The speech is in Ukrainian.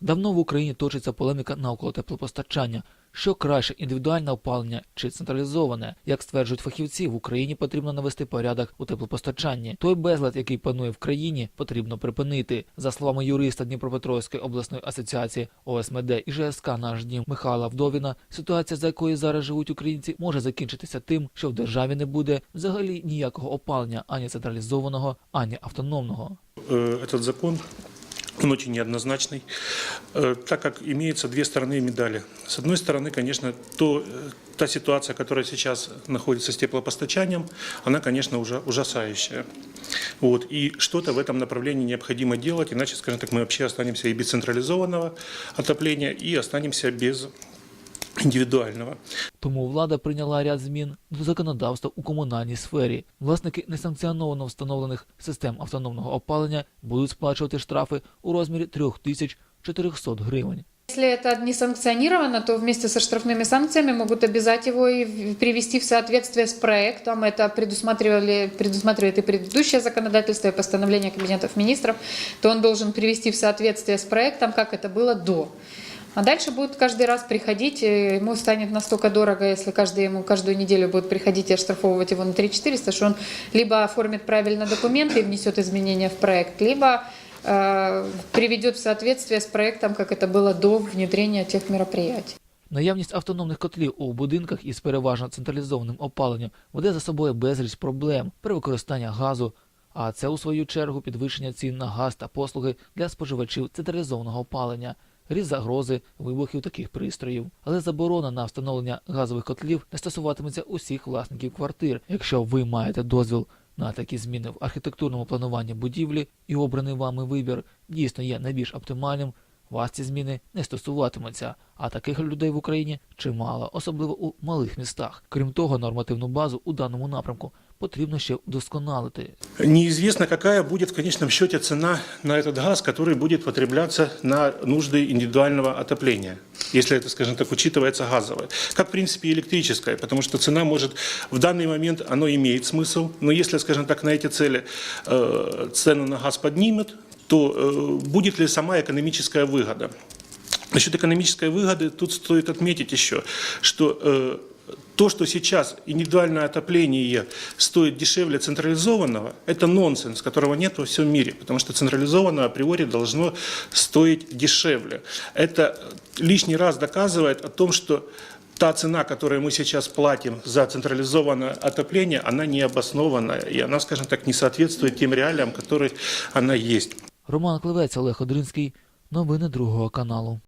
Давно в Україні точиться полеміка навколо теплопостачання. Що краще індивідуальне опалення чи централізоване? Як стверджують фахівці, в Україні потрібно навести порядок у теплопостачанні. Той безлад, який панує в країні, потрібно припинити. За словами юриста Дніпропетровської обласної асоціації ОСМД і ЖСК «Наш дім» Михайла Вдовіна, ситуація, за якою зараз живуть українці, може закінчитися тим, що в державі не буде взагалі ніякого опалення ані централізованого, ані автономного. Этот закон, он очень неоднозначный, э, так как имеются две стороны медали. С одной стороны, конечно, то, э, та ситуация, которая сейчас находится с теплопостачанием, она, конечно, уже ужасающая. Вот. И что-то в этом направлении необходимо делать, иначе, скажем так, мы вообще останемся и без централизованного отопления, и останемся без индивидуального. Тому влада прийняла ряд змін до законодавства у комунальній сфері. Власники несанкціоновано встановлених систем автономного опалення будуть сплачувати штрафи у розмірі 3400 гривень. Если это не санкционировано, то вместе со штрафными санкциями могут обязать его и в- привести в соответствие с проектом. Это предусматривали, предусматривает и предыдущее законодательство, и постановление Кабинетов министров, то он должен привести в соответствие с проектом, как это было до. А дальше будет каждый раз приходить, и ему станет настолько дорого, если каждый ему каждую неделю будет приходить и оштрафовывать его на 3400, что он либо оформит правильно документы и внесет изменения в проект, либо э, приведет в соответствие с проектом, как это было до внедрения тех мероприятий. Наявність автономних котлів у будинках із переважно централізованим опаленням веде за собою безліч проблем при використанні газу, а це у свою чергу підвищення цін на газ та послуги для споживачів централізованого опалення, ріст загрози вибухів таких пристроїв. Але заборона на встановлення газових котлів не стосуватиметься усіх власників квартир. Якщо ви маєте дозвіл на такі зміни в архітектурному плануванні будівлі і обраний вами вибір дійсно є найбільш оптимальним, вас ці зміни не стосуватимуться, а таких людей в Україні чимало, особливо у малих містах. Крім того, нормативну базу у даному напрямку потрібно ще вдосконалити. Неизвестно, какая будет в конечном счете цена на этот газ, который будет потребляться на нужды индивидуального отопления, если это, скажем так, учитывается газовое. Как, в принципе, и электрическое, потому что цена может, в данный момент оно имеет смысл, но если, скажем так, на эти цели э, цену на газ поднимет, то э, будет ли сама экономическая выгода? Насчет экономической выгоды тут стоит отметить еще, что э, то, что сейчас индивидуальное отопление стоит дешевле централизованного, это нонсенс, которого нет во всем мире, потому что централизованное априори должно стоить дешевле. Это лишний раз доказывает о том, что та цена, которую мы сейчас платим за централизованное отопление, она необоснованная, и она, скажем так, не соответствует тем реалиям, которые она есть. Роман Клевець, Олег Одринський. Новини другого каналу.